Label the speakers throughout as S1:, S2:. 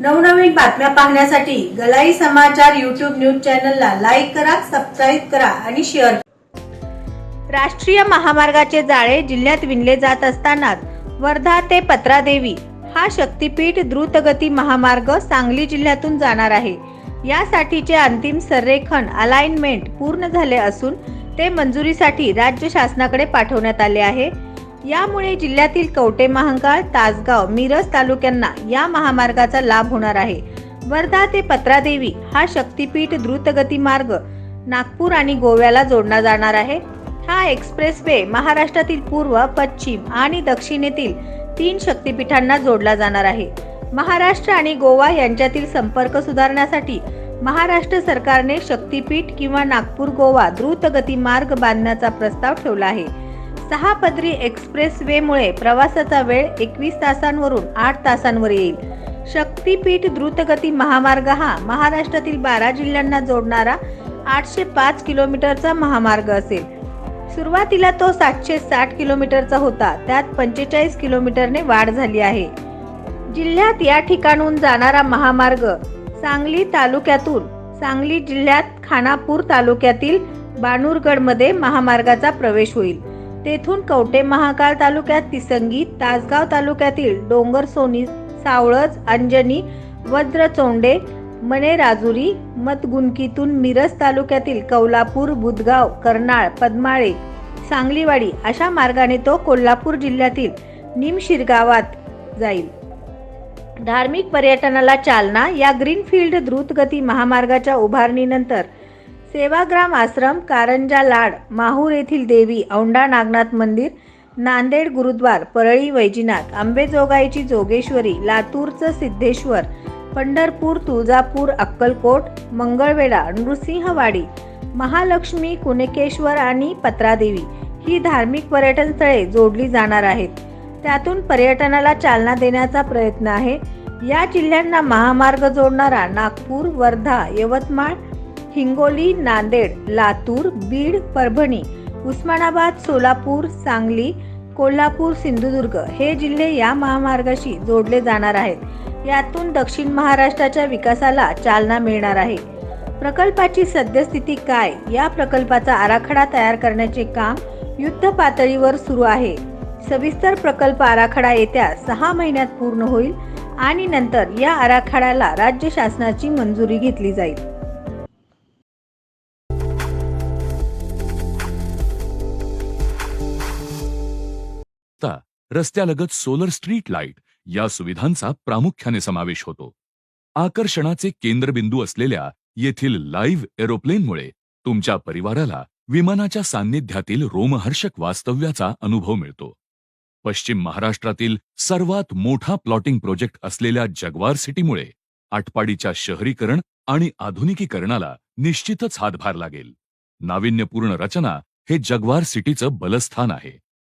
S1: नवनवीन बातम्या पाहण्यासाठी गलाई समाचार युट्यूब न्यूज चॅनलला लाईक करा सबस्क्राईब करा आणि शेअर राष्ट्रीय महामार्गाचे जाळे जिल्ह्यात विणले जात असतानाच वर्धा ते पत्रादेवी हा शक्तीपीठ द्रुतगती महामार्ग सांगली जिल्ह्यातून जाणार आहे. यासाठीचे अंतिम संरेखन अलाइनमेंट पूर्ण झाले असून ते मंजुरीसाठी राज्य शासनाकडे पाठवण्यात आले आहे. यामुळे जिल्ह्यातील कवटे महांकाळ तासगाव मिरज तालुक्यांना या महामार्गाचा लाभ होणार आहे. वर्धा ते पत्रादेवी हा शक्तीपीठ द्रुतगती मार्ग नागपूर आणि गोव्याला जोडला जाणार आहे. हा एक्सप्रेस वे महाराष्ट्रातील पूर्व पश्चिम आणि दक्षिणेतील तीन शक्तिपीठांना जोडला जाणार आहे. महाराष्ट्र आणि गोवा यांच्यातील संपर्क सुधारण्यासाठी महाराष्ट्र सरकारने शक्तीपीठ किंवा नागपूर गोवा द्रुतगती मार्ग बांधण्याचा प्रस्ताव ठेवला आहे. सहा पदरी एक्सप्रेस वेमुळे प्रवासाचा वेळ एकवीस तासांवरून आठ तासांवर येईल. शक्तीपीठ द्रुतगती महामार्ग हा महाराष्ट्रातील बारा जिल्ह्यांना जोडणारा आठशे पाच किलोमीटरचा महामार्ग असेल. सुरुवातीला तो सातशे साठ किलोमीटरचा होता. त्यात पंचेचाळीस किलोमीटरने वाढ झाली आहे. जिल्ह्यात या ठिकाणून जाणारा महामार्ग सांगली तालुक्यातून सांगली जिल्ह्यात खानापूर तालुक्यातील बाणूरगडमध्ये महामार्गाचा प्रवेश होईल. तेथून कवटे महाकाळ तालुक्यात तिसंगी तासगाव तालुक्यातील डोंगर सोनी सावळज अंजनी वज्रचोंडे मने राजुरी मतगुणकीतून मिरज तालुक्यातील कौलापूर बुधगाव कर्नाळ पद्माळे सांगलीवाडी अशा मार्गाने तो कोल्हापूर जिल्ह्यातील निमशिरगावात जाईल. धार्मिक पर्यटनाला चालना या ग्रीनफील्ड द्रुतगती महामार्गाच्या उभारणीनंतर सेवाग्राम आश्रम कारंजा लाड माहूर येथील देवी औंढा नागनाथ मंदिर नांदेड गुरुद्वार परळी वैजीनाथ आंबेजोगाईची जोगेश्वरी लातूरचं सिद्धेश्वर पंढरपूर तुळजापूर अक्कलकोट मंगळवेढा नृसिंहवाडी महालक्ष्मी कुणकेश्वर आणि पत्रादेवी ही धार्मिक पर्यटन स्थळे जोडली जाणार आहेत. त्यातून पर्यटनाला चालना देण्याचा प्रयत्न आहे. या जिल्ह्यांना महामार्ग जोडणारा नागपूर वर्धा यवतमाळ हिंगोली नांदेड लातूर बीड परभणी उस्मानाबाद सोलापूर सांगली कोल्हापूर सिंधुदुर्ग हे जिल्हे या महामार्गाशी जोडले जाणार आहेत. यातून दक्षिण महाराष्ट्राच्या विकासाला चालना मिळणार आहे. प्रकल्पाची सद्यस्थिती काय? या प्रकल्पाचा आराखडा तयार करण्याचे काम युद्ध पातळीवर सुरू आहे. सविस्तर प्रकल्प आराखडा येत्या सहा महिन्यात पूर्ण होईल आणि नंतर या आराखड्याला राज्य शासनाची मंजुरी घेतली जाईल.
S2: रस्ता रस्त्यालगत सोलर स्ट्रीट लाइट या सुविधांचा प्रामुख्याने समावेश होतो. आकर्षणाचे केंद्रबिंदू असलेल्या येथील लाईव्ह एरोप्लेनमुळे तुमच्या परिवाराला विमानाच्या सान्निध्यातील रोमहर्षक वास्तव्याचा अनुभव मिळतो. पश्चिम महाराष्ट्रातील सर्वात मोठा प्लॉटिंग प्रोजेक्ट असलेल्या जगवार सिटीमुळे आटपाडीच्या शहरीकरण आणि आधुनिकीकरणाला निश्चितच हातभार लागेल. नाविन्यपूर्ण रचना हे जगवार सिटीचं बलस्थान आहे.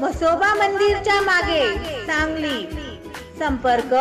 S1: म्हसोबा मंदिरच्या मागे सांगली. संपर्क